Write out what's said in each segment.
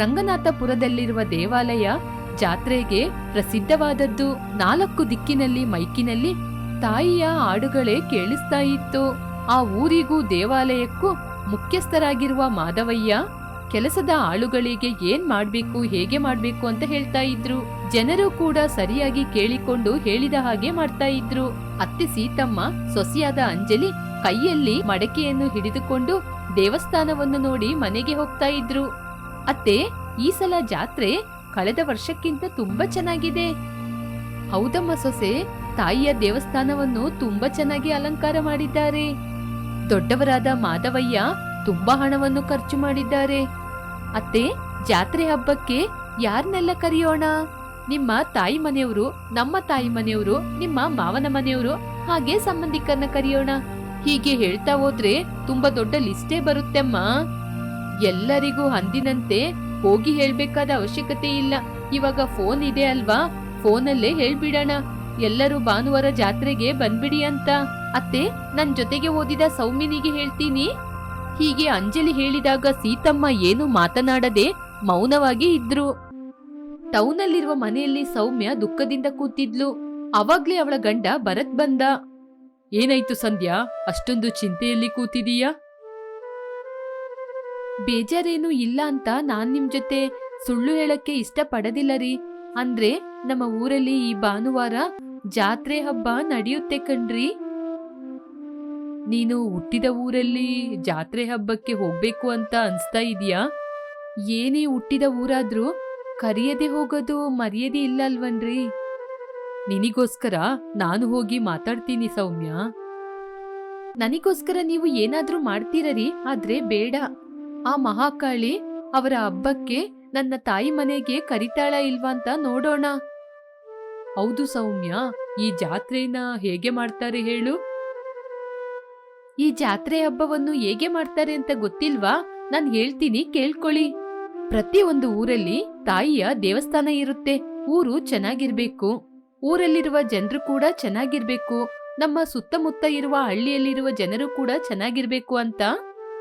ರಂಗನಾಥಪುರದಲ್ಲಿರುವ ದೇವಾಲಯ ಜಾತ್ರೆಗೆ ಪ್ರಸಿದ್ಧವಾದದ್ದು ನಾಲ್ಕು ದಿಕ್ಕಿನಲ್ಲಿ ಮೈಕಿನಲ್ಲಿ ತಾಯಿಯ ಹಾಡುಗಳೇ ಕೇಳಿಸ್ತಾ ಇತ್ತು. ಆ ಊರಿಗೂ ದೇವಾಲಯಕ್ಕೂ ಮುಖ್ಯಸ್ಥರಾಗಿರುವ ಮಾಧವಯ್ಯ ಕೆಲಸದ ಆಳುಗಳಿಗೆ ಏನ್ ಮಾಡ್ಬೇಕು, ಹೇಗೆ ಮಾಡ್ಬೇಕು ಅಂತ ಹೇಳ್ತಾ ಇದ್ರು. ಜನರು ಕೂಡ ಸರಿಯಾಗಿ ಕೇಳಿಕೊಂಡು ಹೇಳಿದ ಹಾಗೆ ಮಾಡ್ತಾ ಇದ್ರು. ಅತ್ತೆ ಸೀತಮ್ಮ, ಸೊಸೆಯಾದ ಅಂಜಲಿ ಕೈಯಲ್ಲಿ ಮಡಕೆಯನ್ನು ಹಿಡಿದುಕೊಂಡು ದೇವಸ್ಥಾನವನ್ನು ನೋಡಿ ಮನೆಗೆ ಹೋಗ್ತಾ ಇದ್ರು. ಅತ್ತೆ, ಈ ಸಲ ಜಾತ್ರೆ ಕಳೆದ ವರ್ಷಕ್ಕಿಂತ ತುಂಬಾ ಚೆನ್ನಾಗಿದೆ. ಹೌದಮ್ಮ ಸೊಸೆ, ತಾಯಿಯ ದೇವಸ್ಥಾನವನ್ನು ತುಂಬಾ ಚೆನ್ನಾಗಿ ಅಲಂಕಾರ ಮಾಡಿದ್ದಾರೆ. ದೊಡ್ಡವರಾದ ಮಾಧವಯ್ಯ ತುಂಬಾ ಹಣವನ್ನು ಖರ್ಚು ಮಾಡಿದ್ದಾರೆ. ಅತ್ತೆ, ಜಾತ್ರೆ ಹಬ್ಬಕ್ಕೆ ಯಾರನ್ನೆಲ್ಲ ಕರೆಯೋಣ? ನಿಮ್ಮ ತಾಯಿ ಮನೆಯವರು, ನಮ್ಮ ತಾಯಿ ಮನೆಯವರು, ನಿಮ್ಮ ಮಾವನ ಮನೆಯವರು ಹಾಗೆ ಸಂಬಂಧಿಕರನ್ನ ಕರೆಯೋಣ. ಹೀಗೆ ಹೇಳ್ತಾ ಹೋದ್ರೆ ತುಂಬಾ ದೊಡ್ಡ ಲಿಸ್ಟೇ ಬರುತ್ತೆಮ್ಮ. ಎಲ್ಲರಿಗೂ ಅಂದಿನಂತೆ ಹೋಗಿ ಹೇಳ್ಬೇಕಾದ ಅವಶ್ಯಕತೆ ಇಲ್ಲ. ಇವಾಗ ಫೋನ್ ಇದೆ ಅಲ್ವಾ? ಫೋನಲ್ಲೇ ಹೇಳ್ಬಿಡೋಣ. ಎಲ್ಲರೂ ಭಾನುವಾರ ಜಾತ್ರೆಗೆ ಬಂದ್ಬಿಡಿ ಅಂತ. ಅತ್ತೆ, ನನ್ ಜೊತೆಗೆ ಓದಿದ ಸೌಮ್ಯನಿಗೆ ಹೇಳ್ತೀನಿ. ಹೀಗೆ ಅಂಜಲಿ ಹೇಳಿದಾಗ ಸೀತಮ್ಮ ಏನು ಮಾತನಾಡದೆ ಮೌನವಾಗಿ ಇದ್ರು. ಟೌನಲ್ಲಿರುವ ಮನೆಯಲ್ಲಿ ಸೌಮ್ಯ ದುಃಖದಿಂದ ಕೂತಿದ್ಲು. ಅವಾಗ್ಲೇ ಅವಳ ಗಂಡ ಭರತ್ ಬಂದ. ಏನಾಯ್ತು ಸಂಧ್ಯಾ? ಅಷ್ಟೊಂದು ಚಿಂತೆಯಲ್ಲಿ ಕೂತಿದೀಯಾ? ಬೇಜಾರೇನು ಇಲ್ಲ ಅಂತ ನಾನ್ ನಿಮ್ ಜೊತೆ ಸುಳ್ಳು ಹೇಳಕ್ಕೆ ಇಷ್ಟ ಪಡದಿಲ್ಲ ರೀ. ಅಂದ್ರೆ ನಮ್ಮ ಊರಲ್ಲಿ ಈ ಭಾನುವಾರ ಜಾತ್ರೆ ಹಬ್ಬ ನಡೆಯುತ್ತೆ ಕಣ್ರಿ. ನೀನು ಹುಟ್ಟಿದ ಊರಲ್ಲಿ ಜಾತ್ರೆ ಹಬ್ಬಕ್ಕೆ ಹೋಗ್ಬೇಕು ಅಂತ ಅನ್ಸ್ತಾ ಇದೀಯಾ? ಏನೇ ಹುಟ್ಟಿದ ಊರಾದ್ರೂ ಕರಿಯದೆ ಹೋಗೋದು ಮರ್ಯಾದೆ ಇಲ್ಲ ಅಲ್ವನ್ರಿ. ನಿನಿಗೋಸ್ಕರ ನಾನು ಹೋಗಿ ಮಾತಾಡ್ತೀನಿ ಸೌಮ್ಯ. ನನಗೋಸ್ಕರ ನೀವು ಏನಾದ್ರೂ ಮಾಡ್ತೀರರಿ, ಆದ್ರೆ ಬೇಡ. ಆ ಮಹಾಕಾಳಿ ಅವರ ಹಬ್ಬಕ್ಕೆ ನನ್ನ ತಾಯಿ ಮನೆಗೆ ಕರಿತಾಳ ಇಲ್ವಾ ಅಂತ ನೋಡೋಣ. ಹೌದು ಸೌಮ್ಯ, ಈ ಜಾತ್ರೆನ ಹೇಗೆ ಮಾಡ್ತಾರೆ ಹೇಳು? ಈ ಜಾತ್ರೆ ಹಬ್ಬವನ್ನು ಹೇಗೆ ಮಾಡ್ತಾರೆ ಅಂತ ಗೊತ್ತಿಲ್ವಾ? ನಾನ್ ಹೇಳ್ತೀನಿ ಕೇಳ್ಕೊಳ್ಳಿ. ಪ್ರತಿ ಒಂದು ಊರಲ್ಲಿ ತಾಯಿಯ ದೇವಸ್ಥಾನ ಇರುತ್ತೆ, ಊರು ಚೆನ್ನಾಗಿರ್ಬೇಕು. ಊರಲ್ಲಿರುವ ಜನರು ಕೂಡ ಚೆನ್ನಾಗಿರ್ಬೇಕು, ನಮ್ಮ ಸುತ್ತಮುತ್ತ ಇರುವ ಹಳ್ಳಿಯಲ್ಲಿರುವ ಜನರು ಕೂಡ ಚೆನ್ನಾಗಿರ್ಬೇಕು ಅಂತ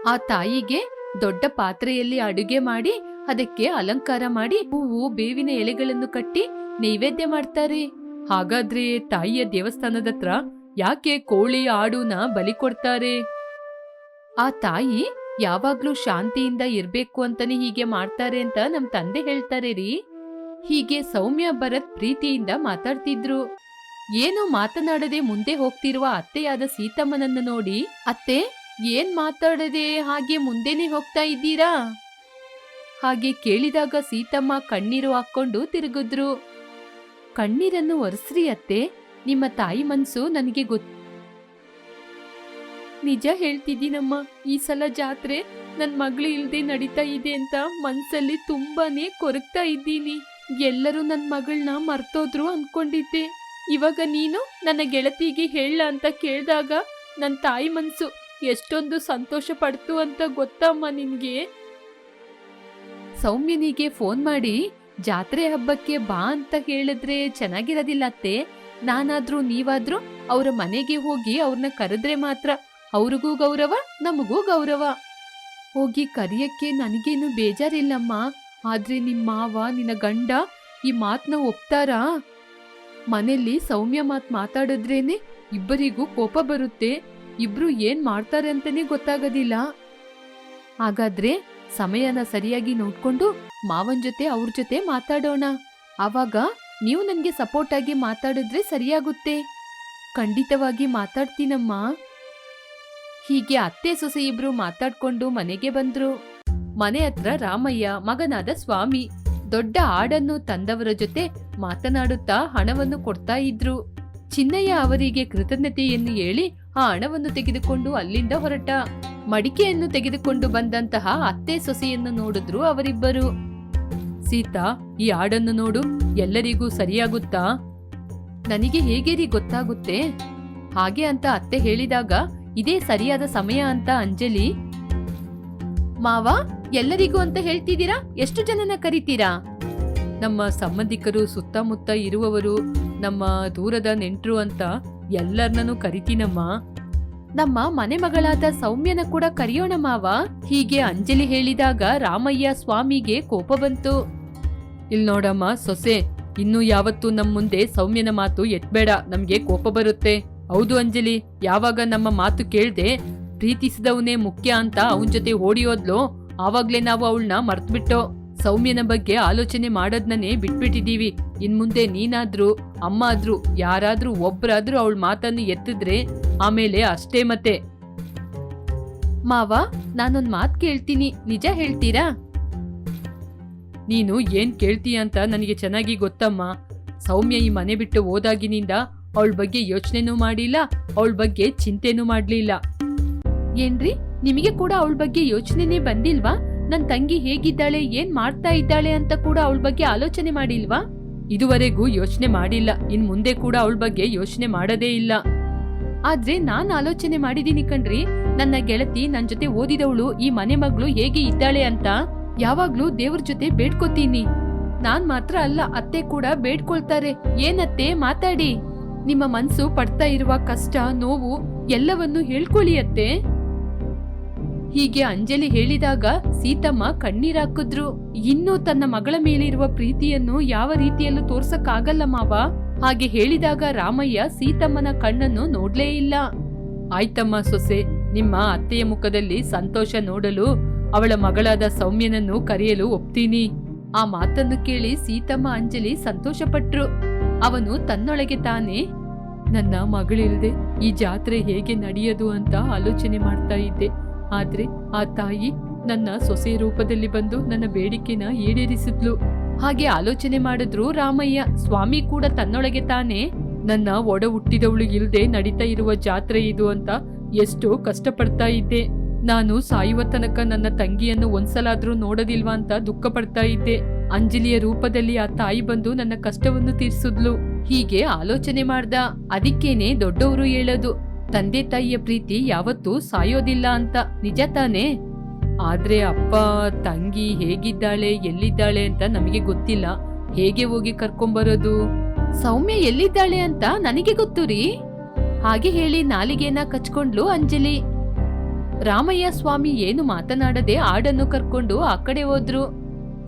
ಆ ತಾಯಿಗೆ ದೊಡ್ಡ ಪಾತ್ರೆಯಲ್ಲಿ ಅಡುಗೆ ಮಾಡಿ, ಅದಕ್ಕೆ ಅಲಂಕಾರ ಮಾಡಿ ಹೂವು, ಬೇವಿನ ಎಲೆಗಳನ್ನು ಕಟ್ಟಿ ನೈವೇದ್ಯ ಮಾಡ್ತಾರೆ. ಹಾಗಾದ್ರೆ ತಾಯಿಯ ದೇವಸ್ಥಾನದ ಹತ್ರ ಯಾಕೆ ಕೋಳಿ ಆಡುನ ಬಲಿ ಕೊಡ್ತಾರೆ? ಆ ತಾಯಿ ಯಾವಾಗ್ಲೂ ಶಾಂತಿಯಿಂದ ಇರ್ಬೇಕು ಅಂತಾನೆ ಹೀಗೆ ಮಾಡ್ತಾರೆ ಅಂತ ನಮ್ ತಂದೆ ಹೇಳ್ತಾರೆ ರೀ. ಹೀಗೆ ಸೌಮ್ಯ ಭರತ್ ಪ್ರೀತಿಯಿಂದ ಮಾತಾಡ್ತಿದ್ರು. ಏನೋ ಮಾತನಾಡದೆ ಮುಂದೆ ಹೋಗ್ತಿರುವ ಅತ್ತೆಯಾದ ಸೀತಮ್ಮನನ್ನು ನೋಡಿ, ಅತ್ತೆ ಏನ್ ಮಾತಾಡದೆ ಹಾಗೆ ಮುಂದೆನೆ ಹೋಗ್ತಾ ಇದ್ದೀರಾ? ಹಾಗೆ ಕೇಳಿದಾಗ ಸೀತಮ್ಮ ಕಣ್ಣೀರು ಹಾಕೊಂಡು ತಿರುಗಿದ್ರು. ಕಣ್ಣೀರನ್ನು ಒರೆಸ್ರಿ ಅತ್ತೆ, ನಿಮ್ಮ ತಾಯಿ ಮನ್ಸು ನನಗೆ ಗೊತ್ತು ನಿಜ ಹೇಳ್ತಿದ್ದೀನಮ್ಮ, ಈ ಸಲ ಜಾತ್ರೆ ನನ್ ಮಗಳು ಇಲ್ಲದೆ ನಡೀತಾ ಇದೆ ಅಂತ ಮನ್ಸಲ್ಲಿ ತುಂಬಾನೇ ಕೊರಗ್ತಾ ಇದ್ದೀನಿ. ಎಲ್ಲರೂ ನನ್ ಮಗಳನ್ನ ಮರ್ತೋದ್ರು ಅನ್ಕೊಂಡಿದ್ದೆ. ಇವಾಗ ನೀನು ನನ್ನ ಗೆಳತಿಗೆ ಹೇಳ ಅಂತ ಕೇಳಿದಾಗ ನನ್ನ ತಾಯಿ ಮನ್ಸು ಎಷ್ಟೊಂದು ಸಂತೋಷ ಪಡ್ತು ಅಂತ ಗೊತ್ತಮ್ಮ ನಿನ್ಗೆ? ಸೌಮ್ಯನಿಗೆ ಫೋನ್ ಮಾಡಿ, ಜಾತ್ರೆ ಹಬ್ಬಕ್ಕೆ ಬಾ ಅಂತ ಹೇಳಿದ್ರೆ ಚೆನ್ನಾಗಿರೋದಿಲ್ಲ ಅತ್ತೆ. ನಾನಾದ್ರೂ ನೀವಾದ್ರೂ ಅವರ ಮನೆಗೆ ಹೋಗಿ ಅವ್ರನ್ನ ಕರೆದ್ರೆ ಮಾತ್ರ ಅವ್ರಿಗೂ ಗೌರವ, ನಮಗೂ ಗೌರವ. ಹೋಗಿ ಕರಿಯಕ್ಕೆ ನನಗೇನು ಬೇಜಾರಿಲ್ಲಮ್ಮ. ಆದ್ರೆ ನಿಮ್ಮ ಮಾವ, ನಿನ್ನ ಗಂಡ ಈ ಮಾತ್ನ ಒಪ್ತಾರಾ? ಮನೆಯಲ್ಲಿ ಸೌಮ್ಯ ಮಾತ್ ಮಾತಾಡಿದ್ರೇನೆ ಇಬ್ಬರಿಗೂ ಕೋಪ ಬರುತ್ತೆ. ಇಬ್ರು ಏನ್ ಮಾಡ್ತಾರೆ ಅಂತಾನೆ ಗೊತ್ತಾಗೋದಿಲ್ಲ. ಹಾಗಾದ್ರೆ ಸಮಯನ ಸರಿಯಾಗಿ ನೋಡ್ಕೊಂಡು ಮಾವನ್ ಜೊತೆ ಅವ್ರ ಜೊತೆ ಮಾತಾಡೋಣ. ಆವಾಗ ನೀವು ನನ್ಗೆ ಸಪೋರ್ಟ್ ಆಗಿ ಮಾತಾಡಿದ್ರೆ ಸರಿಯಾಗುತ್ತೆ. ಖಂಡಿತವಾಗಿ ಮಾತಾಡ್ತೀನಮ್ಮ. ಹೀಗೆ ಅತ್ತೆ ಸೊಸೆ ಇಬ್ರು ಮಾತಾಡ್ಕೊಂಡು ಮನೆಗೆ ಬಂದ್ರು. ಮನೆ ಹತ್ರ ರಾಮಯ್ಯ, ಮಗನಾದ ಸ್ವಾಮಿ ದೊಡ್ಡ ಆಡನ್ನು ತಂದವರ ಜೊತೆ ಮಾತನಾಡುತ್ತಾ ಹಣವನ್ನು ಕೊಡ್ತಾ ಇದ್ರು. ಚಿನ್ನಯ್ಯ ಅವರಿಗೆ ಕೃತಜ್ಞತೆಯನ್ನು ಹೇಳಿ ಆ ಹಣವನ್ನು ತೆಗೆದುಕೊಂಡು ಅಲ್ಲಿಂದ ಹೊರಟ ಮಡಿಕೆಯನ್ನು ತೆಗೆದುಕೊಂಡು ಬಂದಂತಹ ಅತ್ತೆ ಸೊಸೆಯನ್ನು ನೋಡಿದ್ರು ಅವರಿಬ್ಬರು. ಸೀತಾ, ಈ ಹಾಡನ್ನು ನೋಡು, ಎಲ್ಲರಿಗೂ ಸರಿಯಾಗುತ್ತಾ? ನನಗೆ ಹೇಗೆ ರೀ ಗೊತ್ತಾಗುತ್ತೆ? ಹಾಗೆ ಅಂತ ಅತ್ತೆ ಹೇಳಿದಾಗ, ಇದೇ ಸರಿಯಾದ ಸಮಯ ಅಂತ, ಅಂಜಲಿ. ಮಾವ, ಎಲ್ಲರಿಗೂ ಅಂತ ಹೇಳ್ತಿದ್ದೀರಾ? ಎಷ್ಟು ಜನನ ಕರಿತೀರಾ? ನಮ್ಮ ಸಂಬಂಧಿಕರು ಸುತ್ತಮುತ್ತ ಇರುವವರು, ನಮ್ಮ ದೂರದ ನೆಂಟರು ಅಂತ ಎಲ್ಲರನ್ನೂ ಕರಿತೀನಮ್ಮ. ನಮ್ಮ ಮನೆ ಮಗಳಾದ ಸೌಮ್ಯನ ಕೂಡ ಕರೆಯೋಣ ಮಾವ. ಹೀಗೆ ಅಂಜಲಿ ಹೇಳಿದಾಗ ರಾಮಯ್ಯ ಸ್ವಾಮಿಗೆ ಕೋಪ ಬಂತು. ಇಲ್ ನೋಡಮ್ಮ ಸೊಸೆ, ಇನ್ನು ಯಾವತ್ತೂ ನಮ್ಮ ಮುಂದೆ ಸೌಮ್ಯನ ಮಾತು ಎತ್ಬೇಡ, ನಮ್ಗೆ ಕೋಪ ಬರುತ್ತೆ. ಹೌದು ಅಂಜಲಿ, ಯಾವಾಗ ನಮ್ಮ ಮಾತು ಕೇಳ್ದೆ ಪ್ರೀತಿಸಿದವನೇ ಮುಖ್ಯ ಅಂತ ಅವನ್ ಜೊತೆ ಓಡಿಯೋದ್ಲೋ ಆವಾಗ್ಲೇ ನಾವು ಅವಳನ್ನ ಮರ್ತ್ಬಿಟ್ಟೋ. ಸೌಮ್ಯನ ಬಗ್ಗೆ ಆಲೋಚನೆ ಮಾಡೋದ್ನೇ ಬಿಟ್ಬಿಟ್ಟಿದ್ದೀವಿ. ಇನ್ ಮುಂದೆ ನೀನಾದ್ರೂ ಅಮ್ಮ ಆದ್ರೂ ಯಾರಾದ್ರೂ ಒಬ್ರಾದ್ರೂ ಅವಳ ಮಾತನ್ನು ಎತ್ತಿದ್ರೆ ಆಮೇಲೆ ಅಷ್ಟೇ ಮತ್ತೆ. ಮಾವ, ನಾನೊಂದ್ ಮಾತ್ ಕೇಳ್ತೀನಿ. ನಿಜ ಹೇಳ್ತೀರಾ? ನೀನು ಏನ್ ಕೇಳ್ತೀಯ ಅಂತ ನನಗೆ ಚೆನ್ನಾಗಿ ಗೊತ್ತಮ್ಮ. ಸೌಮ್ಯ ಈ ಮನೆ ಬಿಟ್ಟು ಹೋದಾಗಿನಿಂದ ಅವಳ ಬಗ್ಗೆ ಯೋಚನೆನೂ ಮಾಡಿಲ್ಲ, ಅವಳ ಬಗ್ಗೆ ಚಿಂತೆನೂ ಮಾಡ್ಲಿಲ್ಲ. ಏನ್ರಿ? ನಿಮಗೆ ಕೂಡ ಅವಳ ಬಗ್ಗೆ ಯೋಚನೆನೇ ಬಂದಿಲ್ವಾ? ನನ್ ತಂಗಿ ಹೇಗಿದ್ದಾಳೆ, ಏನ್ ಮಾಡ್ತಾ ಇದ್ದಾಳೆ ಅಂತ ಕೂಡ ಅವಳ ಬಗ್ಗೆ ಆಲೋಚನೆ ಮಾಡಿಲ್ವಾ? ಇದುವರೆಗೂ ಯೋಚನೆ ಮಾಡಿಲ್ಲ. ಇನ್ ಮುಂದೆ ಕೂಡ ಅವಳ ಬಗ್ಗೆ ಯೋಚನೆ ಮಾಡದೇ ಇಲ್ಲ. ಆದ್ರೆ ನಾನ್ ಆಲೋಚನೆ ಮಾಡಿದೀನಿ ಕಣ್ರಿ. ನನ್ನ ಗೆಳತಿ ನನ್ ಜೊತೆ ಓದಿದವಳು, ಈ ಮನೆ ಮಗಳು ಹೇಗೆ ಇದ್ದಾಳೆ ಅಂತ ಯಾವಾಗ್ಲೂ ದೇವ್ರ ಜೊತೆ ಬೇಡ್ಕೋತೀನಿ. ನಾನ್ ಮಾತ್ರ ಅಲ್ಲ, ಅತ್ತೆ ಕೂಡ ಬೇಡ್ಕೊಳ್ತಾರೆ. ಏನತ್ತೆ, ಮಾತಾಡಿ. ನಿಮ್ಮ ಮನ್ಸು ಪಡ್ತಾ ಇರುವ ಕಷ್ಟ, ನೋವು ಎಲ್ಲವನ್ನು ಹೇಳ್ಕೊಳ್ಳಿ ಅತ್ತೆ. ಹೀಗೆ ಅಂಜಲಿ ಹೇಳಿದಾಗ ಸೀತಮ್ಮ ಕಣ್ಣೀರಾಕಿದ್ರು. ಇನ್ನೂ ತನ್ನ ಮಗಳ ಮೇಲಿರುವ ಪ್ರೀತಿಯನ್ನು ಯಾವ ರೀತಿಯಲ್ಲೂ ತೋರ್ಸಕ್ಕಾಗಲ್ಲ ಮಾವ. ಹಾಗೆ ಹೇಳಿದಾಗ ರಾಮಯ್ಯ ಸೀತಮ್ಮನ ಕಣ್ಣನ್ನು ನೋಡ್ಲೇ ಇಲ್ಲ. ಆಯ್ತಮ್ಮ ಸೊಸೆ, ನಿಮ್ಮ ಅತ್ತೆಯ ಮುಖದಲ್ಲಿ ಸಂತೋಷ ನೋಡಲು ಅವಳ ಮಗಳಾದ ಸೌಮ್ಯನನ್ನು ಕರೆಯಲು ಒಪ್ತೀನಿ. ಆ ಮಾತನ್ನು ಕೇಳಿ ಸೀತಮ್ಮ ಅಂಜಲಿ ಸಂತೋಷಪಟ್ರು. ಅವನು ತನ್ನೊಳಗೆ ತಾನೇ, ನನ್ನ ಮಗಳಿಲ್ಲದೆ ಈ ಜಾತ್ರೆ ಹೇಗೆ ನಡೆಯದು ಅಂತ ಆಲೋಚನೆ ಮಾಡ್ತಾ ಇದ್ದೆ. ಆದ್ರೆ ಆ ತಾಯಿ ನನ್ನ ಸೊಸೆ ರೂಪದಲ್ಲಿ ಬಂದು ನನ್ನ ಬೇಡಿಕೆನ ಈಡೇರಿಸಿದ್ಲು. ಹಾಗೆ ಆಲೋಚನೆ ಮಾಡಿದ್ರು ರಾಮಯ್ಯ. ಸ್ವಾಮಿ ಕೂಡ ತನ್ನೊಳಗೆ ತಾನೇ. ನನ್ನ ಒಡ ಹುಟ್ಟಿದವಳು ಇಲ್ಲದೆ ನಡೀತಾ ಇರುವ ಜಾತ್ರೆ ಇದು ಅಂತ ಎಷ್ಟೋ ಕಷ್ಟಪಡ್ತಾ ಇದ್ದೆ. ನಾನು ಸಾಯುವ ತನಕ ನನ್ನ ತಂಗಿಯನ್ನು ಒಂದ್ಸಲಾದ್ರೂ ನೋಡೋದಿಲ್ವಾ ಅಂತ ದುಃಖ ಪಡ್ತಾ ಇದ್ದೆ. ಅಂಜಲಿಯ ರೂಪದಲ್ಲಿ ಆ ತಾಯಿ ಬಂದು ನನ್ನ ಕಷ್ಟವನ್ನು ತೀರಿಸಿದ್ಲು. ಹೀಗೆ ಆಲೋಚನೆ ಮಾಡ್ದ. ಅದಕ್ಕೇನೆ ದೊಡ್ಡವರು ಹೇಳೋದು. ತಂದೆ ತಾಯಿಯ ಪ್ರೀತಿ ಯಾವತ್ತೂ ಸಾಯೋದಿಲ್ಲ ಅಂತ ನಿಜ ತಾನೇ? ಆದ್ರೆ ಅಪ್ಪ, ತಂಗಿ ಹೇಗಿದ್ದಾಳೆ, ಎಲ್ಲಿದ್ದಾಳೆ ಅಂತ ನಮಗೆ ಗೊತ್ತಿಲ್ಲ. ಹೇಗೆ ಹೋಗಿ ಕರ್ಕೊಂಬರೋದು? ಸೌಮ್ಯ ಎಲ್ಲಿದ್ದಾಳೆ ಅಂತ ನನಗೆ ಗೊತ್ತು ರೀ. ಹಾಗೆ ಹೇಳಿ ನಾಲಿಗೆನ ಕಚ್ಕೊಂಡ್ಲು ಅಂಜಲಿ. ರಾಮಯ್ಯ ಸ್ವಾಮಿ ಏನು ಮಾತನಾಡದೆ ಆಡನ್ನು ಕರ್ಕೊಂಡು ಆ ಕಡೆ ಹೋದ್ರು.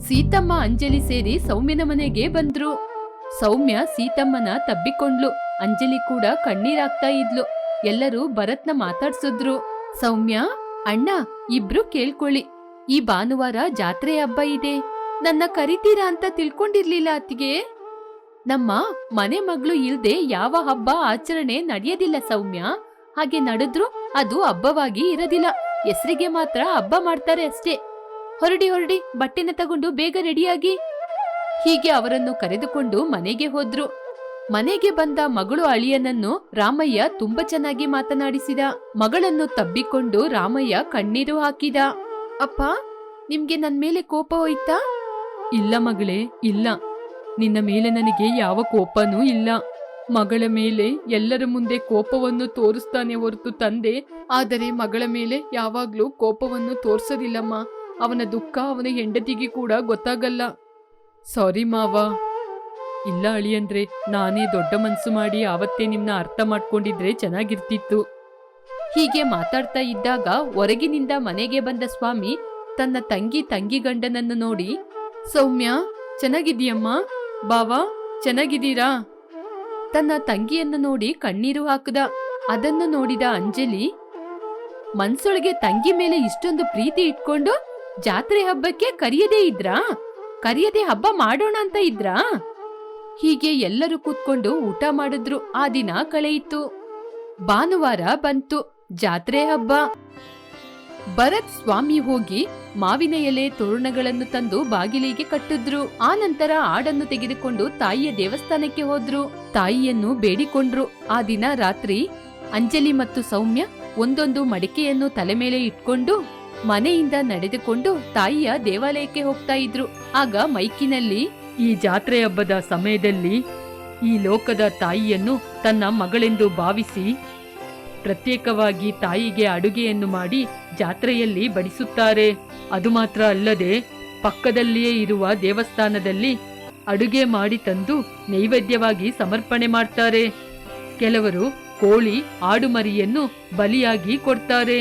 ಸೀತಮ್ಮ, ಅಂಜಲಿ ಸೇರಿ ಸೌಮ್ಯನ ಮನೆಗೆ ಬಂದ್ರು. ಸೌಮ್ಯ ಸೀತಮ್ಮನ ತಬ್ಬಿಕೊಂಡ್ಲು. ಅಂಜಲಿ ಕೂಡ ಕಣ್ಣೀರಾಗ್ತಾ ಇದ್ಲು. ಎಲ್ಲರೂ ಭರತ್ನ ಮಾತಾಡ್ಸಿದ್ರು. ಸೌಮ್ಯ, ಅಣ್ಣ, ಇಬ್ರು ಕೇಳ್ಕೊಳ್ಳಿ. ಈ ಭಾನುವಾರ ಜಾತ್ರೆ ಹಬ್ಬ ಇದೆ. ನನ್ನ ಕರಿತೀರಾ ಅಂತ ತಿಳ್ಕೊಂಡಿರ್ಲಿಲ್ಲ ಅತ್ತಿಗೆ. ನಮ್ಮ ಮನೆ ಮಗಳು ಇಲ್ದೆ ಯಾವ ಹಬ್ಬ ಆಚರಣೆ ನಡೆಯೋದಿಲ್ಲ ಸೌಮ್ಯ. ಹಾಗೆ ನಡೆದ್ರು ಅದು ಹಬ್ಬವಾಗಿ ಇರೋದಿಲ್ಲ. ಹೆಸರಿಗೆ ಮಾತ್ರ ಹಬ್ಬ ಮಾಡ್ತಾರೆ ಅಷ್ಟೇ. ಹೊರಡಿ ಹೊರಡಿ, ಬಟ್ಟೆನ ತಗೊಂಡು ಬೇಗ ರೆಡಿಯಾಗಿ. ಹೀಗೆ ಅವರನ್ನು ಕರೆದುಕೊಂಡು ಮನೆಗೆ ಹೋದ್ರು. ಮನೆಗೆ ಬಂದ ಮಗಳು ಅಳಿಯನನ್ನು ರಾಮಯ್ಯ ತುಂಬಾ ಚೆನ್ನಾಗಿ ಮಾತನಾಡಿಸಿದ. ಮಗಳನ್ನು ತಬ್ಬಿಕೊಂಡು ರಾಮಯ್ಯ ಕಣ್ಣೀರು ಹಾಕಿದ. ಅಪ್ಪ, ನಿಮ್ಗೆ ನನ್ ಮೇಲೆ ಕೋಪ ಹೋಯ್ತಾ? ಇಲ್ಲ ಮಗಳೇ, ಇಲ್ಲ. ನಿನ್ನ ಮೇಲೆ ನನಗೆ ಯಾವ ಕೋಪನೂ ಇಲ್ಲ. ಮಗಳ ಮೇಲೆ ಎಲ್ಲರ ಮುಂದೆ ಕೋಪವನ್ನು ತೋರಿಸ್ತಾನೆ ಹೊರತು ತಂದೆ, ಆದರೆ ಮಗಳ ಮೇಲೆ ಯಾವಾಗ್ಲೂ ಕೋಪವನ್ನು ತೋರಿಸೋದಿಲ್ಲಮ್ಮ. ಅವನ ದುಃಖ ಅವನ ಹೆಂಡತಿಗೆ ಕೂಡ ಗೊತ್ತಾಗಲ್ಲ. ಸಾರಿ ಮಾವ. ಇಲ್ಲ ಅಳಿಯಂದ್ರೆ ನಾನೇ ದೊಡ್ಡ ಮನ್ಸು ಮಾಡಿ ಆವತ್ತೇ ನಿಮ್ನ ಅರ್ಥ ಮಾಡ್ಕೊಂಡಿದ್ರೆ ಚೆನ್ನಾಗಿರ್ತಿತ್ತು. ಹೀಗೆ ಮಾತಾಡ್ತಾ ಇದ್ದಾಗ ಹೊರಗಿನಿಂದ ಮನೆಗೆ ಬಂದ ಸ್ವಾಮಿ ತನ್ನ ತಂಗಿ ತಂಗಿ ಗಂಡನನ್ನು ನೋಡಿ, ಸೌಮ್ಯ ಚೆನ್ನಾಗಿದೀಯಮ್ಮ ಬಾವಾ, ಚೆನ್ನಾಗಿದ್ದೀರಾ? ತನ್ನ ತಂಗಿಯನ್ನು ನೋಡಿ ಕಣ್ಣೀರು ಹಾಕದ. ಅದನ್ನು ನೋಡಿದ ಅಂಜಲಿ, ಮನ್ಸೊಳಗೆ ತಂಗಿ ಮೇಲೆ ಇಷ್ಟೊಂದು ಪ್ರೀತಿ ಇಟ್ಕೊಂಡು ಜಾತ್ರೆ ಹಬ್ಬಕ್ಕೆ ಕರೆಯದೇ ಇದ್ರಾ? ಕರೆಯದೆ ಹಬ್ಬ ಮಾಡೋಣ ಅಂತ ಇದ್ರಾ? ಹೀಗೆ ಎಲ್ಲರೂ ಕೂತ್ಕೊಂಡು ಊಟ ಮಾಡಿದ್ರು. ಆ ದಿನ ಕಳೆಯಿತು ಭಾನುವಾರ ಬಂತು. ಜಾತ್ರೆ ಹಬ್ಬ. ಭರತ್ ಸ್ವಾಮಿ ಹೋಗಿ ಮಾವಿನ ಎಲೆ ತೋರಣಗಳನ್ನು ತಂದು ಬಾಗಿಲಿಗೆ ಕಟ್ಟಿದ್ರು. ಆ ನಂತರ ಆಡನ್ನು ತೆಗೆದುಕೊಂಡು ತಾಯಿಯ ದೇವಸ್ಥಾನಕ್ಕೆ ಹೋದ್ರು. ತಾಯಿಯನ್ನು ಬೇಡಿಕೊಂಡ್ರು. ಆ ದಿನ ರಾತ್ರಿ ಅಂಜಲಿ ಮತ್ತು ಸೌಮ್ಯ ಒಂದೊಂದು ಮಡಿಕೆಯನ್ನು ತಲೆ ಮೇಲೆ ಇಟ್ಕೊಂಡು ಮನೆಯಿಂದ ನಡೆದುಕೊಂಡು ತಾಯಿಯ ದೇವಾಲಯಕ್ಕೆ ಹೋಗ್ತಾ ಇದ್ರು. ಆಗ ಮೈಕಿನಲ್ಲಿ ಈ ಜಾತ್ರೆ ಹಬ್ಬದ ಸಮಯದಲ್ಲಿ ಈ ಲೋಕದ ತಾಯಿಯನ್ನು ತನ್ನ ಮಗಳೆಂದು ಭಾವಿಸಿ ಪ್ರತ್ಯೇಕವಾಗಿ ತಾಯಿಗೆ ಅಡುಗೆಯನ್ನು ಮಾಡಿ ಜಾತ್ರೆಯಲ್ಲಿ ಬಡಿಸುತ್ತಾರೆ. ಅದು ಮಾತ್ರ ಅಲ್ಲದೆ ಪಕ್ಕದಲ್ಲಿಯೇ ಇರುವ ದೇವಸ್ಥಾನದಲ್ಲಿ ಅಡುಗೆ ಮಾಡಿ ತಂದು ನೈವೇದ್ಯವಾಗಿ ಸಮರ್ಪಣೆ ಮಾಡ್ತಾರೆ. ಕೆಲವರು ಕೋಳಿ, ಆಡುಮರಿಯನ್ನು ಬಲಿಯಾಗಿ ಕೊಡ್ತಾರೆ.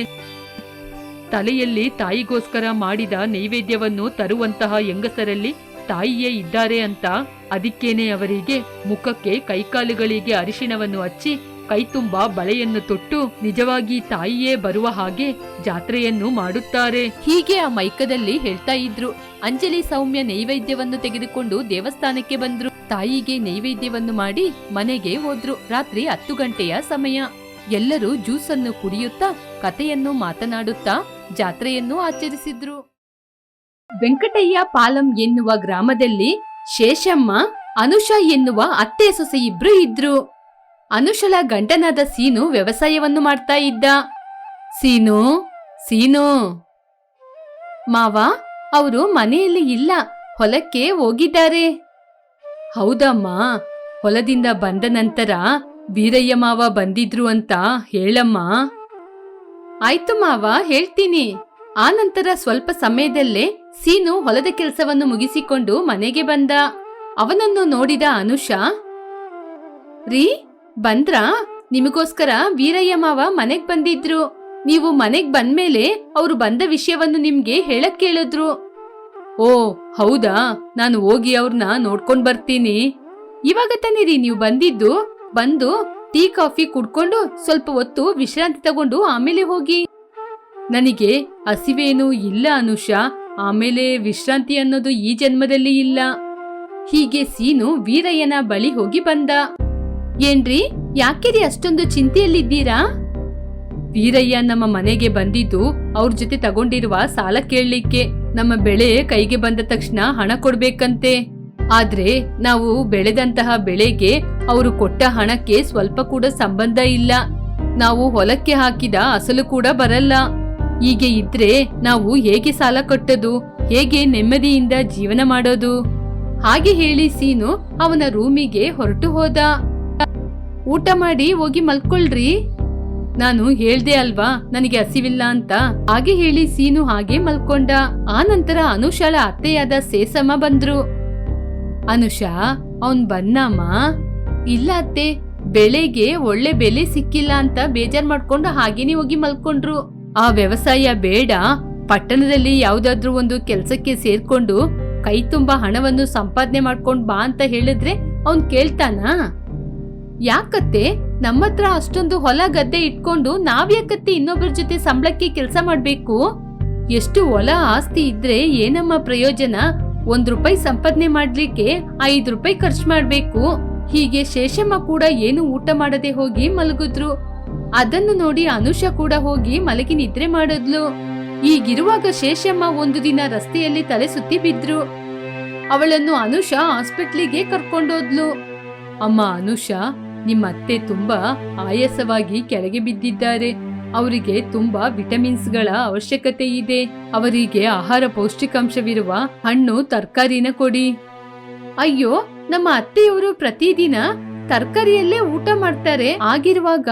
ತಲೆಯಲ್ಲಿ ತಾಯಿಗೋಸ್ಕರ ಮಾಡಿದ ನೈವೇದ್ಯವನ್ನು ತರುವಂತಹ ಹೆಂಗಸರಲ್ಲಿ ತಾಯಿಯೇ ಇದ್ದಾರೆ ಅಂತ ಅದಕ್ಕೇನೆ ಅವರಿಗೆ ಮುಖಕ್ಕೆ ಕೈಕಾಲುಗಳಿಗೆ ಅರಿಶಿಣವನ್ನು ಹಚ್ಚಿ ಕೈತುಂಬ ಬಳೆಯನ್ನು ತೊಟ್ಟು ನಿಜವಾಗಿ ತಾಯಿಯೇ ಬರುವ ಹಾಗೆ ಜಾತ್ರೆಯನ್ನು ಮಾಡುತ್ತಾರೆ. ಹೀಗೆ ಆ ಮೈಕದಲ್ಲಿ ಹೇಳ್ತಾ ಇದ್ರು. ಅಂಜಲಿ ಸೌಮ್ಯ ನೈವೇದ್ಯವನ್ನು ತೆಗೆದುಕೊಂಡು ದೇವಸ್ಥಾನಕ್ಕೆ ಬಂದ್ರು. ತಾಯಿಗೆ ನೈವೇದ್ಯವನ್ನು ಮಾಡಿ ಮನೆಗೆ ಹೋದ್ರು. ರಾತ್ರಿ ಹತ್ತು ಗಂಟೆಯ ಸಮಯ. ಎಲ್ಲರೂ ಜ್ಯೂಸನ್ನು ಕುಡಿಯುತ್ತಾ ಕಥೆಯನ್ನು ಮಾತನಾಡುತ್ತಾ ಜಾತ್ರೆಯನ್ನು ಆಚರಿಸಿದ್ರು. ವೆಂಕಟಯ್ಯ ಪಾಲಂ ಎನ್ನುವ ಗ್ರಾಮದಲ್ಲಿ ಶೇಷಮ್ಮ, ಅನುಷ ಎನ್ನುವ ಅತ್ತೆ ಸೊಸೆ ಇಬ್ರು ಇದ್ರು. ಅನುಷಲ ಗಂಡನಾದ ಸೀನು ವ್ಯವಸಾಯವನ್ನು ಮಾಡ್ತಾ ಇದ್ದ. ಸೀನು ಸೀನು. ಮಾವ, ಅವರು ಮನೆಯಲ್ಲಿ ಇಲ್ಲ, ಹೊಲಕ್ಕೆ ಹೋಗಿದ್ದಾರೆ. ಹೌದಮ್ಮ, ಹೊಲದಿಂದ ಬಂದ ನಂತರ ವೀರಯ್ಯ ಮಾವ ಬಂದಿದ್ರು ಅಂತ ಹೇಳಮ್ಮ. ಆಯ್ತು ಮಾವ, ಹೇಳ್ತೀನಿ. ಆ ನಂತರ ಸ್ವಲ್ಪ ಸಮಯದಲ್ಲೇ ಸೀನು ಹೊಲದ ಕೆಲಸವನ್ನು ಮುಗಿಸಿಕೊಂಡು ಮನೆಗೆ ಬಂದ. ಅವನನ್ನು ನೋಡಿದ ಅನುಷಾ, ರೀ, ಬಂದ್ರಾ? ನಿಮಗೋಸ್ಕರ ವೀರಯ್ಯ ಮಾವ ಮನೆಗ್ ಬಂದಿದ್ರು. ನೀವು ಮನೆಗ್ ಬಂದ್ಮೇಲೆ ಅವರು ಬಂದ ವಿಷಯವನ್ನು ನಿಮ್ಗೆ ಹೇಳಕ್ ಕೇಳಿದ್ರು. ಓ, ಹೌದಾ? ನಾನು ಹೋಗಿ ಅವ್ರನ್ನ ನೋಡ್ಕೊಂಡ್ ಬರ್ತೀನಿ. ಇವಾಗ ತಾನೇ ರೀ ನೀವು ಬಂದಿದ್ದು. ಬಂದು ಟೀ, ಕಾಫಿ ಕುಡ್ಕೊಂಡು ಸ್ವಲ್ಪ ಹೊತ್ತು ವಿಶ್ರಾಂತಿ ತಗೊಂಡು ಆಮೇಲೆ ಹೋಗಿ. ನನಗೆ ಹಸಿವೇನೂ ಇಲ್ಲ ಅನುಷಾ. ಆಮೇಲೆ ವಿಶ್ರಾಂತಿ ಅನ್ನೋದು ಈ ಜನ್ಮದಲ್ಲಿ ಇಲ್ಲ. ಹೀಗೆ ಸೀನು ವೀರಯ್ಯನ ಬಳಿ ಹೋಗಿ ಬಂದ. ಏನ್ರಿ, ಯಾಕೆರಿ ಅಷ್ಟೊಂದು ಚಿಂತೆಯಲ್ಲಿದ್ದೀರಾ? ವೀರಯ್ಯ ನಮ್ಮ ಮನೆಗೆ ಬಂದಿದ್ದು ಅವ್ರ ಜೊತೆ ತಗೊಂಡಿರುವ ಸಾಲ ಕೇಳಲಿಕ್ಕೆ. ನಮ್ಮ ಬೆಳೆ ಕೈಗೆ ಬಂದ ತಕ್ಷಣ ಹಣ ಕೊಡ್ಬೇಕಂತೆ. ಆದ್ರೆ ನಾವು ಬೆಳೆದಂತಹ ಬೆಳೆಗೆ ಅವರು ಕೊಟ್ಟ ಹಣಕ್ಕೆ ಸ್ವಲ್ಪ ಕೂಡ ಸಂಬಂಧ ಇಲ್ಲ. ನಾವು ಹೊಲಕ್ಕೆ ಹಾಕಿದ ಅಸಲು ಕೂಡ ಬರಲ್ಲ. ಹೀಗೆ ಇದ್ರೆ ನಾವು ಹೇಗೆ ಸಾಲ ಕಟ್ಟೋದು? ಹೇಗೆ ನೆಮ್ಮದಿಯಿಂದ ಜೀವನ ಮಾಡೋದು? ಹಾಗೆ ಹೇಳಿ ಸೀನು ಅವನ ರೂಮಿಗೆ ಹೊರಟು ಹೋದ. ಊಟ ಮಾಡಿ ಹೋಗಿ ಮಲ್ಕೊಳ್ರಿ. ನಾನು ಹೇಳ್ದೆ ಅಲ್ವಾ, ನನಗೆ ಹಸಿವಿಲ್ಲ ಅಂತ? ಹಾಗೆ ಹೇಳಿ ಸೀನು ಹಾಗೆ ಮಲ್ಕೊಂಡ. ಆ ನಂತರ ಅನುಷಾಳ ಅತ್ತೆಯಾದ ಸೇಸಮ್ಮ ಬಂದ್ರು. ಅನುಷಾ, ಅವನ್ ಬನ್ನಮ್ಮ. ಇಲ್ಲ ಅತ್ತೆ, ಬೆಳೆಗೆ ಒಳ್ಳೆ ಬೆಲೆ ಸಿಕ್ಕಿಲ್ಲ ಅಂತ ಬೇಜಾರ್ ಮಾಡ್ಕೊಂಡು ಹಾಗೇನೆ ಹೋಗಿ ಮಲ್ಕೊಂಡ್ರು. ಆ ವ್ಯವಸಾಯ ಬೇಡ. ಪಟ್ಟಣದಲ್ಲಿ ಯಾವ್ದಾದ್ರೂ ಒಂದು ಕೆಲ್ಸಕ್ಕೆ ಸೇರ್ಕೊಂಡು ಕೈ ತುಂಬಾ ಹಣವನ್ನು ಸಂಪಾದನೆ ಮಾಡ್ಕೊಂಡ್ ಬಾ ಅಂತ ಹೇಳಿದ್ರೆ ಅವನ್ ಕೇಳ್ತಾನಾ? ಯಾಕತ್ತೆ? ನಮ್ಮತ್ರ ಅಷ್ಟೊಂದು ಹೊಲ ಗದ್ದೆ ಇಟ್ಕೊಂಡು ನಾವ್ಯಾಕತ್ತೆ ಇನ್ನೊಬ್ಬರ ಜೊತೆ ಸಂಬಳಕ್ಕೆ ಕೆಲಸ ಮಾಡ್ಬೇಕು? ಎಷ್ಟು ಹೊಲ ಆಸ್ತಿ ಇದ್ರೆ ಏನಮ್ಮ ಪ್ರಯೋಜನ? ಒಂದ್ ರೂಪಾಯಿ ಸಂಪಾದನೆ ಮಾಡ್ಲಿಕ್ಕೆ ಐದ್ ರೂಪಾಯಿ ಖರ್ಚು ಮಾಡ್ಬೇಕು. ಹೀಗೆ ಶೇಷಮ್ಮ ಕೂಡ ಏನು ಊಟ ಮಾಡದೆ ಹೋಗಿ ಮಲಗಿದ್ರು. ಅದನ್ನು ನೋಡಿ ಅನುಷ ಕೂಡ ಹೋಗಿ ಮಲಗಿ ನಿದ್ರೆ ಮಾಡಿದ್ಲು. ಈಗಿರುವಾಗ ಶೇಷಮ್ಮ ಒಂದು ದಿನ ರಸ್ತೆಯಲ್ಲಿ ತಲೆ ಸುತ್ತಿ ಬಿದ್ರು. ಅವಳನ್ನು ಅನುಷ ಹಾಸ್ಪಿಟ್ಲಿಗೆ ಕರ್ಕೊಂಡೋದ್ಲು. ಅಮ್ಮ ಅನುಷಾ, ನಿಮ್ಮ ಅತ್ತೆ ತುಂಬಾ ಆಯಾಸವಾಗಿ ಕೆಳಗೆ ಬಿದ್ದಿದ್ದಾರೆ. ಅವರಿಗೆ ತುಂಬಾ ವಿಟಮಿನ್ಸ್ಗಳ ಅವಶ್ಯಕತೆ ಇದೆ. ಅವರಿಗೆ ಆಹಾರ ಪೌಷ್ಟಿಕಾಂಶವಿರುವ ಹಣ್ಣು ತರಕಾರಿನ ಕೊಡಿ. ಅಯ್ಯೋ, ನಮ್ಮ ಅತ್ತೆಯವರು ಪ್ರತಿದಿನ ತರಕಾರಿಯಲ್ಲೇ ಊಟ ಮಾಡ್ತಾರೆ, ಆಗಿರುವಾಗ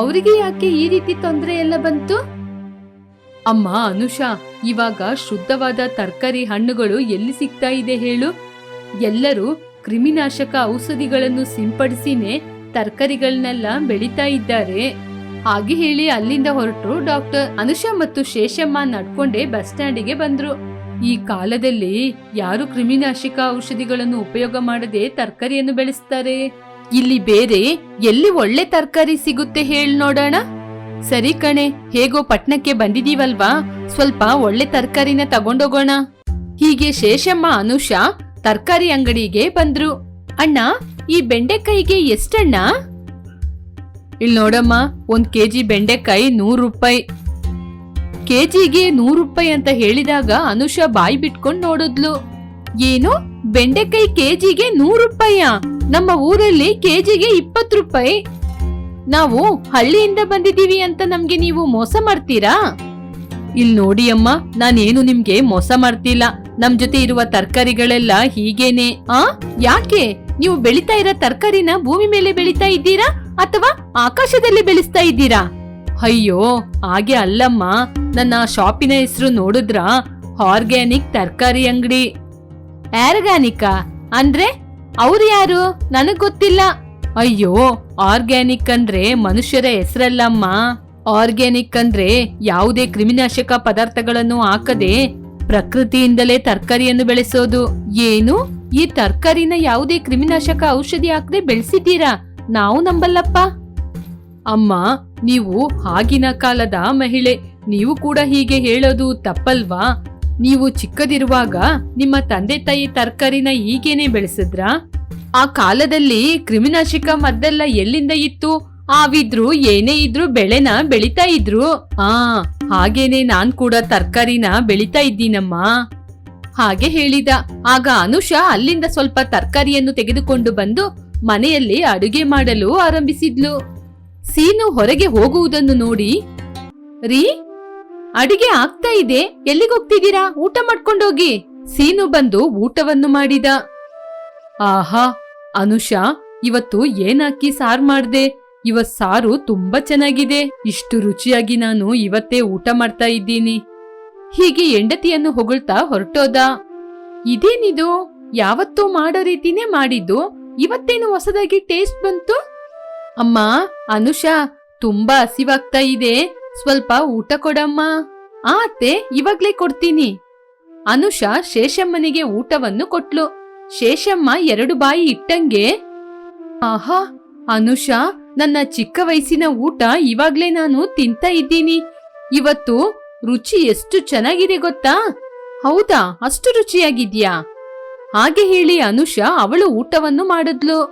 ಅವರಿಗೆ ಯಾಕೆ ಈ ರೀತಿ ತೊಂದರೆ ಎಲ್ಲ ಬಂತು? ಅಮ್ಮ, ಅನುಷಾ, ಇವಾಗ ಶುದ್ಧವಾದ ತರಕಾರಿ ಹಣ್ಣುಗಳು ಎಲ್ಲಿ ಸಿಗ್ತಾ ಇದೆ ಹೇಳು? ಎಲ್ಲರೂ ಕ್ರಿಮಿನಾಶಕ ಔಷಧಿಗಳನ್ನು ಸಿಂಪಡಿಸಿನೇ ತರಕಾರಿಗಳನ್ನೆಲ್ಲ ಬೆಳೀತಾ ಇದ್ದಾರೆ. ಹಾಗೆ ಹೇಳಿ ಅಲ್ಲಿಂದ ಹೊರಟು ಡಾಕ್ಟರ್ ಅನುಷಾ ಮತ್ತು ಶೇಷಮ್ಮ ನಡ್ಕೊಂಡೇ ಬಸ್ ಸ್ಟ್ಯಾಂಡಿಗೆ ಬಂದ್ರು. ಈ ಕಾಲದಲ್ಲಿ ಯಾರು ಕ್ರಿಮಿನಾಶಕ ಔಷಧಿಗಳನ್ನು ಉಪಯೋಗ ಮಾಡದೆ ತರಕಾರಿಯನ್ನು ಬೆಳೆಸ್ತಾರೆ? ಇಲ್ಲಿ ಬೇರೆ ಎಲ್ಲಿ ಒಳ್ಳೆ ತರಕಾರಿ ಸಿಗುತ್ತೆ ಹೇಳ್ ನೋಡೋಣ? ಸರಿ ಕಣೆ, ಹೇಗೋ ಪಟ್ನಕ್ಕೆ ಬಂದಿದೀವಲ್ವಾ? ಸ್ವಲ್ಪ ಒಳ್ಳೆ ತರಕಾರಿನ ತಗೊಂಡೋಗೋಣ. ಹೀಗೆ ಶೇಷಮ್ಮ, ಅನುಷಾ ತರಕಾರಿ ಅಂಗಡಿಗೆ ಬಂದ್ರು. ಅಣ್ಣ, ಈ ಬೆಂಡೆಕಾಯಿಗೆ ಎಷ್ಟಣ್ಣ? ಇಲ್ಲಿ ನೋಡಮ್ಮ, ಒಂದ್ ಕೆಜಿ ಬೆಂಡೆಕಾಯಿ ನೂರು ರೂಪಾಯಿ. ಕೆಜಿಗೆ ನೂರು ರೂಪಾಯಿ ಅಂತ ಹೇಳಿದಾಗ ಅನುಷಾ ಬಾಯಿ ಬಿಟ್ಕೊಂಡು ನೋಡಿದ್ಲು. ಏನು? ಬೆಂಡೆಕಾಯಿ ಕೆಜಿಗೆ ನೂರು ರೂಪಾಯ. ನಮ್ಮ ಊರಲ್ಲಿ ಕೆಜಿಗೆ ಇಪ್ಪತ್ತು ರೂಪಾಯಿ. ನಾವು ಹಳ್ಳಿಯಿಂದ ಬಂದಿದ್ದೀವಿ ಅಂತ ನಮ್ಗೆ ನೀವು ಮೋಸ ಮಾಡ್ತೀರಾ? ಇಲ್ಲಿ ನೋಡಿ ಅಮ್ಮ, ನಾನೇನು ನಿಮ್ಗೆ ಮೋಸ ಮಾಡ್ತಿಲ್ಲ. ನಮ್ ಜೊತೆ ಇರುವ ತರಕಾರಿಗಳೆಲ್ಲ ಹೀಗೇನೆ. ಆ? ಯಾಕೆ? ನೀವು ಬೆಳಿತಾ ಇರೋ ತರಕಾರಿನ ಭೂಮಿ ಮೇಲೆ ಬೆಳಿತಾ ಇದ್ದೀರಾ? ಅಥವಾ ಆಕಾಶದಲ್ಲಿ ಬೆಳೆಸ್ತಾ ಇದ್ದೀರಾ? ಅಯ್ಯೋ, ಹಾಗೆ ಅಲ್ಲಮ್ಮ. ನನ್ನ ಶಾಪಿನ ಹೆಸರು ನೋಡಿದ್ರಾ? ಆರ್ಗ್ಯಾನಿಕ್ ತರಕಾರಿ ಅಂಗಡಿ. ಆರ್ಗ್ಯಾನಿಕಾ? ಅಂದ್ರೆ ಅವ್ರು ಯಾರು? ನನಗ್ ಗೊತ್ತಿಲ್ಲ. ಅಯ್ಯೋ, ಆರ್ಗ್ಯಾನಿಕ್ ಅಂದ್ರೆ ಮನುಷ್ಯರ ಹೆಸರಲ್ಲಮ್ಮ. ಆರ್ಗ್ಯಾನಿಕ್ ಅಂದ್ರೆ ಯಾವುದೇ ಕ್ರಿಮಿನಾಶಕ ಪದಾರ್ಥಗಳನ್ನು ಹಾಕದೆ ಪ್ರಕೃತಿಯಿಂದಲೇ ತರಕಾರಿಯನ್ನು ಬೆಳೆಸೋದು. ಏನು? ಈ ತರಕಾರಿನ ಯಾವುದೇ ಕ್ರಿಮಿನಾಶಕ ಔಷಧಿ ಹಾಕದೆ ಬೆಳೆಸಿದ್ದೀರಾ? ನಾವು ನಂಬಲ್ಲಪ್ಪ. ಅಮ್ಮ, ನೀವು ಆಗಿನ ಕಾಲದ ಮಹಿಳೆ. ನೀವು ಕೂಡ ಹೀಗೆ ಹೇಳೋದು ತಪ್ಪಲ್ವಾ? ನೀವು ಚಿಕ್ಕದಿರುವಾಗ ನಿಮ್ಮ ತಂದೆ ತಾಯಿ ತರಕಾರಿನ ಈಗೇನೆ ಬೆಳೆಸಿದ್ರ? ಆ ಕಾಲದಲ್ಲಿ ಕ್ರಿಮಿನಾಶಕ ಮದ್ದೆಲ್ಲ ಎಲ್ಲಿಂದ ಇತ್ತು? ಆವಿದ್ರು ಏನೇ ಇದ್ರು ಬೆಳೆನ ಬೆಳಿತಾ ಇದ್ರು? ಆ, ಹಾಗೇನೆ ನಾನ್ ಕೂಡ ತರಕಾರಿನ ಬೆಳಿತಾ ಇದ್ದೀನಮ್ಮ. ಹಾಗೆ ಹೇಳಿದ. ಆಗ ಅನುಷ ಅಲ್ಲಿಂದ ಸ್ವಲ್ಪ ತರಕಾರಿಯನ್ನು ತೆಗೆದುಕೊಂಡು ಬಂದು ಮನೆಯಲ್ಲಿ ಅಡುಗೆ ಮಾಡಲು ಆರಂಭಿಸಿದ್ಲು. ಸೀನು ಹೊರಗೆ ಹೋಗುವುದನ್ನು ನೋಡಿ, ರೀ ಅಡಿಗೆ ಆಗ್ತಾ ಇದೆ. ಎಲ್ಲಿಗೆ ಹೋಗ್ತಿದ್ದೀರಾ? ಊಟ ಮಾಡ್ಕೊಂಡೋಗಿ. ಸೀನು ಬಂದು ಊಟವನ್ನು ಮಾಡಿದ. ಆಹಾ, ಅನುಷಾ, ಇವತ್ತು ಏನಾಕಿ ಸಾರ್ ಮಾಡ್ದೆ? ಇವ ಸಾರು ತುಂಬಾ ಚೆನ್ನಾಗಿದೆ. ಇಷ್ಟು ರುಚಿಯಾಗಿ ನಾನು ಇವತ್ತೇ ಊಟ ಮಾಡ್ತಾ ಇದ್ದೀನಿ. ಹೀಗೆ ಹೆಂಡತಿಯನ್ನು ಹೊಗಳ್ತಾ ಹೊರಟೋದ. ಇದೇನಿದು? ಯಾವತ್ತೂ ಮಾಡೋ ರೀತಿನೇ ಮಾಡಿದ್ದು. ಇವತ್ತೇನು ಹೊಸದಾಗಿ ಟೇಸ್ಟ್ ಬಂತು? ಅಮ್ಮ, ಅನುಷಾ, ತುಂಬಾ ಹಸಿವಾಗ್ತಾ ಇದೆ. ಸ್ವಲ್ಪ ಊಟ ಕೊಡಮ್ಮ. ಆತೆ, ಇವಾಗ್ಲೇ ಕೊಡ್ತೀನಿ. ಅನುಷಾ ಶೇಷಮ್ಮನಿಗೆ ಊಟವನ್ನು ಕೊಟ್ಲು. ಶೇಷಮ್ಮ ಎರಡು ಬಾಯಿ ಇಟ್ಟಂಗೆ, ಆಹಾ, ಅನುಷಾ, ನನ್ನ ಚಿಕ್ಕ ವಯಸ್ಸಿನ ಊಟ ಇವಾಗ್ಲೇ ನಾನು ತಿಂತ ಇದ್ದೀನಿ. ಇವತ್ತು ರುಚಿ ಎಷ್ಟು ಚೆನ್ನಾಗಿದೆ ಗೊತ್ತಾ? ಹೌದಾ, ಅಷ್ಟು ರುಚಿಯಾಗಿದ್ಯಾ? ಹಾಗೆ ಹೇಳಿ ಅನುಷಾ ಅವಳು ಊಟವನ್ನು ಮಾಡಿದ್ಲು.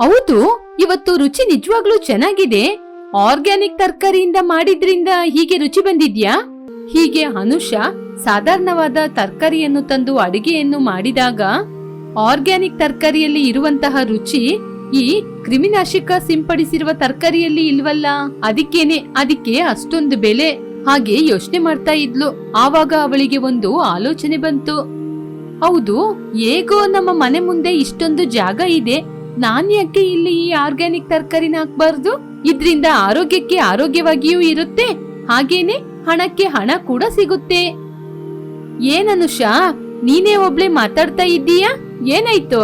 ಹೌದು, ಇವತ್ತು ರುಚಿ ನಿಜವಾಗ್ಲೂ ಚೆನ್ನಾಗಿದೆ. ಆರ್ಗ್ಯಾನಿಕ್ ತರಕಾರಿಯಿಂದ ಮಾಡಿದ್ರಿಂದ ಹೀಗೆ ರುಚಿ ಬಂದಿದ್ಯಾ? ಹೀಗೆ ಅನುಷಾ ಸಾಧಾರಣವಾದ ತರಕಾರಿಯನ್ನು ತಂದು ಅಡುಗೆಯನ್ನು ಮಾಡಿದಾಗ ಆರ್ಗ್ಯಾನಿಕ್ ತರಕಾರಿಯಲ್ಲಿ ಇರುವಂತಹ ರುಚಿ ಈ ಕ್ರಿಮಿನಾಶಕ ಸಿಂಪಡಿಸಿರುವ ತರಕಾರಿಯಲ್ಲಿ ಇಲ್ವಲ್ಲ? ಅದಕ್ಕೇನೆ, ಅದಕ್ಕೆ ಅಷ್ಟೊಂದು ಬೆಲೆ? ಹಾಗೆ ಯೋಚನೆ ಮಾಡ್ತಾ ಇದ್ಲು. ಆವಾಗ ಅವಳಿಗೆ ಒಂದು ಆಲೋಚನೆ ಬಂತು. ಹೌದು, ಹೇಗೋ ನಮ್ಮ ಮನೆ ಮುಂದೆ ಇಷ್ಟೊಂದು ಜಾಗ ಇದೆ. ನಾನ್ ಯಾಕೆ ಇಲ್ಲಿ ಈ ಆರ್ಗ್ಯಾನಿಕ್ ತರಕಾರಿನ ಹಾಕ್ಬಾರ್ದು ಇದ್ರಿಂದ ಆರೋಗ್ಯಕ್ಕೆ ಆರೋಗ್ಯವಾಗಿಯೂ ಇರುತ್ತೆ. ಹಾಗೇನೆ ಹಣಕ್ಕೆ ಹಣ ಕೂಡ ಸಿಗುತ್ತೆ. ಏನನುಷಾ ನೀನೇ ಒಬ್ಳೆ ಮಾತಾಡ್ತಾ ಇದ್ದೀಯಾ? ಏನಾಯ್ತು?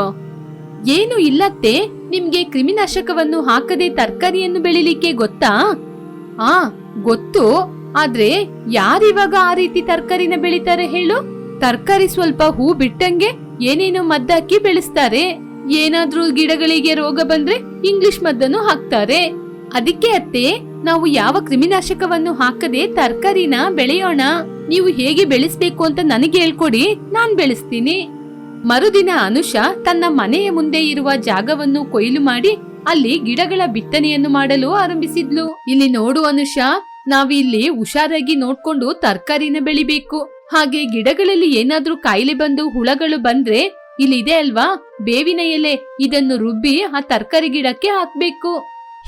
ಏನು ಇಲ್ಲತ್ತೆ. ನಿಮ್ಗೆ ಕ್ರಿಮಿನಾಶಕವನ್ನು ಹಾಕದೆ ತರಕಾರಿಯನ್ನು ಬೆಳಿಲಿಕ್ಕೆ ಗೊತ್ತಾ? ಆ, ಗೊತ್ತು. ಆದ್ರೆ ಯಾರಿವಾಗ ಆ ರೀತಿ ತರಕಾರಿನ ಬೆಳಿತಾರೆ ಹೇಳು? ತರಕಾರಿ ಸ್ವಲ್ಪ ಹೂ ಬಿಟ್ಟಂಗೆ ಏನೇನೋ ಮದ್ದಾಕಿ ಬೆಳೆಸ್ತಾರೆ. ಏನಾದ್ರೂ ಗಿಡಗಳಿಗೆ ರೋಗ ಬಂದ್ರೆ ಇಂಗ್ಲಿಷ್ ಮದ್ದನ್ನು ಹಾಕ್ತಾರೆ. ಅದಕ್ಕೆ ಅತ್ತೆ, ನಾವು ಯಾವ ಕ್ರಿಮಿನಾಶಕವನ್ನು ಹಾಕದೆ ತರಕಾರಿನ ಬೆಳೆಯೋಣ. ನೀವು ಹೇಗೆ ಬೆಳೆಸ್ಬೇಕು ಅಂತ ನನಗೆ ಹೇಳ್ಕೊಡಿ, ನಾನ್ ಬೆಳೆಸ್ತೀನಿ. ಮರುದಿನ ಅನುಷಾ ತನ್ನ ಮನೆಯ ಮುಂದೆ ಇರುವ ಜಾಗವನ್ನು ಕೊಯ್ಲು ಮಾಡಿ ಅಲ್ಲಿ ಗಿಡಗಳ ಬಿತ್ತನೆಯನ್ನು ಮಾಡಲು ಆರಂಭಿಸಿದ್ಲು. ಇಲ್ಲಿ ನೋಡು ಅನುಷಾ ನಾವಿಲ್ಲಿ ಹುಷಾರಾಗಿ ನೋಡ್ಕೊಂಡು ತರಕಾರಿನ ಬೆಳಿಬೇಕು. ಹಾಗೆ ಗಿಡಗಳಲ್ಲಿ ಏನಾದ್ರೂ ಕಾಯಿಲೆ ಬಂದು ಹುಳಗಳು ಬಂದ್ರೆ ಇಲ್ಲಿದೆ ಅಲ್ವಾ? ಬೇವಿನ ಎಲೆ ಇದನ್ನು ರುಬ್ಬಿ ಆ ತರಕಾರಿ ಗಿಡಕ್ಕೆ ಹಾಕ್ಬೇಕು.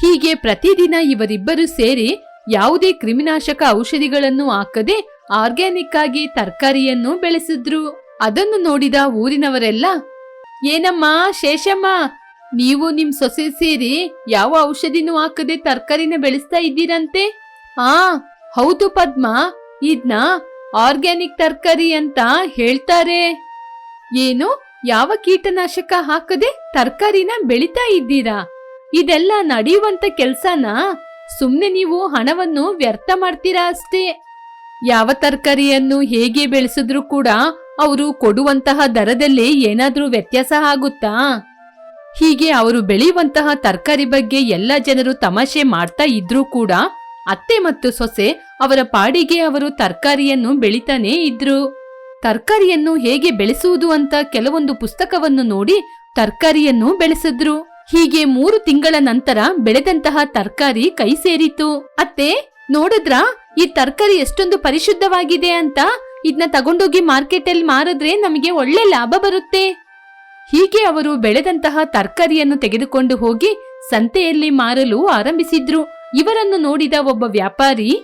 ಹೀಗೆ ಪ್ರತಿದಿನ ಇವರಿಬ್ಬರು ಸೇರಿ ಯಾವುದೇ ಕ್ರಿಮಿನಾಶಕ ಔಷಧಿಗಳನ್ನು ಹಾಕದೆ ಆರ್ಗ್ಯಾನಿಕ್ ಆಗಿ ತರಕಾರಿಯನ್ನು ಬೆಳೆಸಿದ್ರು. ಅದನ್ನು ನೋಡಿದ ಊರಿನವರೆಲ್ಲ, ಏನಮ್ಮ, ಶೇಷಮ್ಮ, ನೀವು ನಿಮ್ ಸೊಸೆ ಸೇರಿ ಯಾವ ಔಷಧಿನೂ ಹಾಕದೆ ತರಕಾರಿನ ಬೆಳೆಸ್ತಾ ಇದ್ದೀರಂತೆ? ಆ, ಹೌದು ಪದ್ಮ, ಇದ್ನ ಆರ್ಗ್ಯಾನಿಕ್ ತರಕಾರಿ ಅಂತ ಹೇಳ್ತಾರೆ. ಏನು? ಯಾವ ಕೀಟನಾಶಕ ಹಾಕದೆ ತರಕಾರಿನ ಬೆಳಿತಾ ಇದ್ದೀರಾ? ಇದೆಲ್ಲ ನಡೆಯುವಂತ ಕೆಲ್ಸನ ಸುಮ್ನೆ ನೀವು ಹಣವನ್ನು ವ್ಯರ್ಥ ಮಾಡ್ತೀರಾ ಅಷ್ಟೇ? ಯಾವ ತರಕಾರಿಯನ್ನು ಹೇಗೆ ಬೆಳೆಸಿದ್ರು ಕೂಡ ಅವರು ಕೊಡುವಂತಹ ದರದಲ್ಲಿ ಏನಾದ್ರೂ ವ್ಯತ್ಯಾಸ ಆಗುತ್ತಾ? ಹೀಗೆ ಅವರು ಬೆಳೆಯುವಂತಹ ತರಕಾರಿ ಬಗ್ಗೆ ಎಲ್ಲ ಜನರು ತಮಾಷೆ ಮಾಡ್ತಾ ಇದ್ರೂ ಕೂಡ ಅತ್ತೆ ಮತ್ತು ಸೊಸೆ ಅವರ ಪಾಡಿಗೆ ಅವರು ತರಕಾರಿಯನ್ನು ಬೆಳಿತಾನೇ ಇದ್ರು. ತರಕಾರಿಯನ್ನು ಹೇಗೆ ಬೆಳೆಸುವುದು ಅಂತ ಕೆಲವೊಂದು ಪುಸ್ತಕವನ್ನು ನೋಡಿ ತರಕಾರಿಯನ್ನು ಬೆಳೆಸಿದ್ರು. ಹೀಗೆ ಮೂರು ತಿಂಗಳ ನಂತರ ಬೆಳೆದಂತಹ ತರಕಾರಿ ಕೈ ಸೇರಿತು. ಅತ್ತೆ, ನೋಡಿದ್ರಾ? ಈ ತರಕಾರಿ ಎಷ್ಟೊಂದು ಪರಿಶುದ್ಧವಾಗಿದೆ ಅಂತ. ಇದನ್ನ ತಗೊಂಡೋಗಿ ಮಾರ್ಕೆಟ್ ಅಲ್ಲಿ ಮಾರಿದ್ರೆ ನಮಗೆ ಒಳ್ಳೆ ಲಾಭ ಬರುತ್ತೆ. ಹೀಗೆ ಅವರು ಬೆಳೆದಂತಹ ತರಕಾರಿಯನ್ನು ತೆಗೆದುಕೊಂಡು ಹೋಗಿ ಸಂತೆಯಲ್ಲಿ ಮಾರಲು ಆರಂಭಿಸಿದ್ರು. ಇವರನ್ನು ನೋಡಿದ ಒಬ್ಬ ವ್ಯಾಪಾರಿ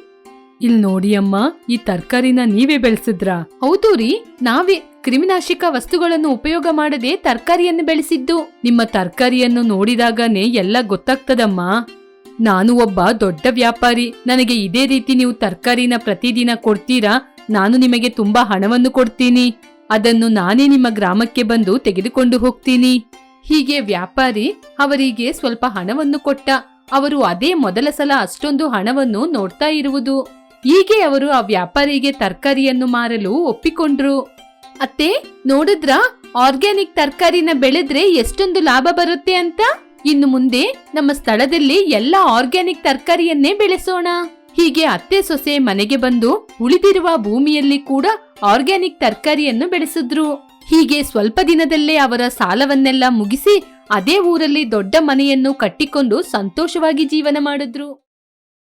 ಇಲ್ ನೋಡಿ ಅಮ್ಮ ಈ ತರಕಾರಿನ ನೀವೇ ಬೆಳೆಸಿದ್ರಾ? ಹೌದು ರೀ ನಾವೇ ಕ್ರಿಮಿನಾಶಕ ವಸ್ತುಗಳನ್ನು ಉಪಯೋಗ ಮಾಡದೆ ತರಕಾರಿಯನ್ನು ಬೆಳೆಸಿದ್ದು. ನಿಮ್ಮ ತರಕಾರಿಯನ್ನು ನೋಡಿದಾಗನೇ ಎಲ್ಲ ಗೊತ್ತಾಗ್ತದಮ್ಮ. ನಾನು ಒಬ್ಬ ದೊಡ್ಡ ವ್ಯಾಪಾರಿ. ನನಗೆ ಇದೇ ರೀತಿ ನೀವು ತರಕಾರಿನ ಪ್ರತಿದಿನ ಕೊಡ್ತೀರಾ? ನಾನು ನಿಮಗೆ ತುಂಬಾ ಹಣವನ್ನು ಕೊಡ್ತೀನಿ. ಅದನ್ನು ನಾನೇ ನಿಮ್ಮ ಗ್ರಾಮಕ್ಕೆ ಬಂದು ತೆಗೆದುಕೊಂಡು ಹೋಗ್ತೀನಿ. ಹೀಗೆ ವ್ಯಾಪಾರಿ ಅವರಿಗೆ ಸ್ವಲ್ಪ ಹಣವನ್ನು ಕೊಟ್ಟ. ಅವರು ಅದೇ ಮೊದಲ ಸಲ ಅಷ್ಟೊಂದು ಹಣವನ್ನು ನೋಡ್ತಾ ಇರುವುದು. ಹೀಗೆ ಅವರು ಆ ವ್ಯಾಪಾರಿಗೆ ತರಕಾರಿಯನ್ನು ಮಾರಲು ಒಪ್ಪಿಕೊಂಡ್ರು. ಅತ್ತೆ, ನೋಡಿದ್ರ? ಆರ್ಗ್ಯಾನಿಕ್ ತರಕಾರಿನ ಬೆಳೆದ್ರೆ ಎಷ್ಟೊಂದು ಲಾಭ ಬರುತ್ತೆ ಅಂತ? ಇನ್ನು ಮುಂದೆ ನಮ್ಮ ಸ್ಥಳದಲ್ಲಿ ಎಲ್ಲ ಆರ್ಗ್ಯಾನಿಕ್ ತರಕಾರಿಯನ್ನೇ ಬೆಳೆಸೋಣ. ಹೀಗೆ ಅತ್ತೆ ಸೊಸೆ ಮನೆಗೆ ಬಂದು ಉಳಿದಿರುವ ಭೂಮಿಯಲ್ಲಿ ಕೂಡ ಆರ್ಗ್ಯಾನಿಕ್ ತರಕಾರಿಯನ್ನು ಬೆಳೆಸಿದ್ರು. ಹೀಗೆ ಸ್ವಲ್ಪ ದಿನದಲ್ಲೇ ಅವರ ಸಾಲವನ್ನೆಲ್ಲ ಮುಗಿಸಿ ಅದೇ ಊರಲ್ಲಿ ದೊಡ್ಡ ಮನೆಯನ್ನು ಕಟ್ಟಿಕೊಂಡು ಸಂತೋಷವಾಗಿ ಜೀವನ ಮಾಡಿದ್ರು.